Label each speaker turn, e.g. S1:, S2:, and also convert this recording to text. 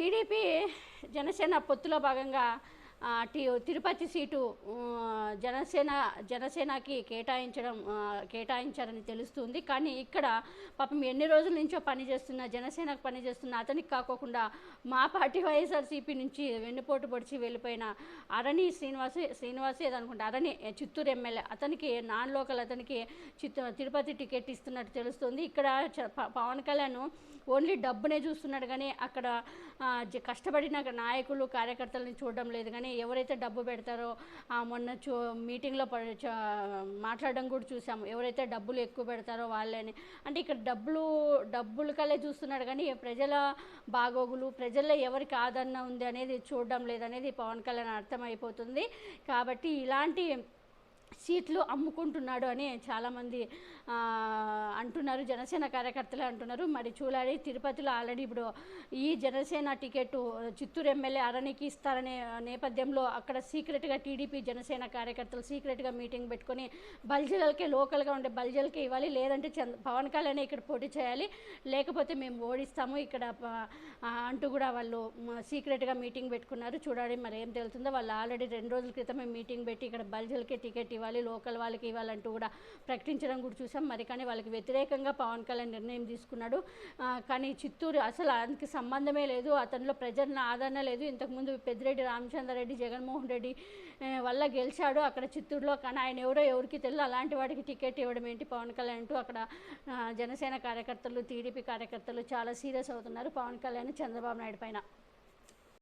S1: TDP Janasena పొత్తులో భాగంగా Tirupati seat Janasena జనసేనకి కేటాయించడం కేటాయించారని తెలుస్తుంది. కానీ ఇక్కడ పాపం ఎన్ని రోజుల నుంచో పనిచేస్తున్న జనసేనకు పనిచేస్తున్న అతనికి కాకోకుండా మా పార్టీ వైఎస్ఆర్సీపీ నుంచి వెన్నుపోటు పొడిచి వెళ్ళిపోయిన అరణి శ్రీనివాసే శ్రీనివాసే అనుకుంటా. అరణి చిత్తూరు ఎమ్మెల్యే. అతనికి నాన్ లోకల్ అతనికి చిత్తూ తిరుపతి టికెట్ ఇస్తున్నట్టు తెలుస్తుంది. ఇక్కడ చ- పవన్ కళ్యాణ్ ఓన్లీ డబ్బునే చూస్తున్నాడు. కానీ అక్కడ జ- కష్టపడిన నాయకులు కార్యకర్తలను చూడడం లేదు. కానీ ఎవరైతే డబ్బు పెడతారో మొన్న చూ మీటింగ్లో చ- మాట్లాడడం కూడా చూసాము. ఎవరైతే డబ్బులు ఎక్కువ పెడతారో వాళ్ళని. అంటే ఇక్కడ డబ్బులు డబ్బులు కలే చూస్తున్నాడు కానీ ప్రజల బాగోగులు ప్రజల్లో ఎవరికి ఆదరణ ఉంది అనేది చూడడం లేదనేది పవన్ కళ్యాణ్ అర్థమైపోతుంది. కాబట్టి ఇలాంటి సీట్లు అమ్ముకుంటున్నాడు అని చాలామంది అంటున్నారు. జనసేన కార్యకర్తలే అంటున్నారు. మరి చూడాలి తిరుపతిలో ఆల్రెడీ ఇప్పుడు ఈ జనసేన టికెట్ చిత్తూరు ఎమ్మెల్యే అరణికి ఇస్తారనే నేపథ్యంలో అక్కడ సీక్రెట్గా టీడీపీ జనసేన కార్యకర్తలు సీక్రెట్గా మీటింగ్ పెట్టుకొని బల్జలకే లోకల్గా ఉండే బల్జలకే ఇవ్వాలి. లేదంటే చంద్ర పవన్ కళ్యాణ్ ఇక్కడ పోటీ చేయాలి. లేకపోతే మేము ఓడిస్తాము. ఇక్కడ అంటూ కూడా వాళ్ళు సీక్రెట్గా మీటింగ్ పెట్టుకున్నారు. చూడాలి మరి ఏం తెలుస్తుందో. వాళ్ళు ఆల్రెడీ రెండు రోజుల క్రితమే మీటింగ్ పెట్టి ఇక్కడ బల్జలకే టికెట్ ఇవ్వాలి లోకల్ వాళ్ళకి ఇవ్వాలంటూ కూడా ప్రకటించడం కూడా చూసాం. మరి కానీ వాళ్ళకి వ్యతిరేకంగా పవన్ కళ్యాణ్ నిర్ణయం తీసుకున్నాడు. కానీ చిత్తూరు అసలు ఆయనకి సంబంధమే లేదు. అతనిలో ప్రజల ఆదరణ లేదు. ఇంతకుముందు పెద్దిరెడ్డి రామచంద్రారెడ్డి జగన్మోహన్ రెడ్డి వల్ల గెలిచాడు అక్కడ చిత్తూరులో. కానీ ఆయన ఎవరో ఎవరికి తెలియదు. అలాంటి వాడికి టికెట్ ఇవ్వడం ఏంటి? పవన్ కళ్యాణ్ అంటూ అక్కడ జనసేన కార్యకర్తలు టీడీపీ కార్యకర్తలు చాలా సీరియస్ అవుతున్నారు. పవన్ కళ్యాణ్ చంద్రబాబు నాయుడు పైన.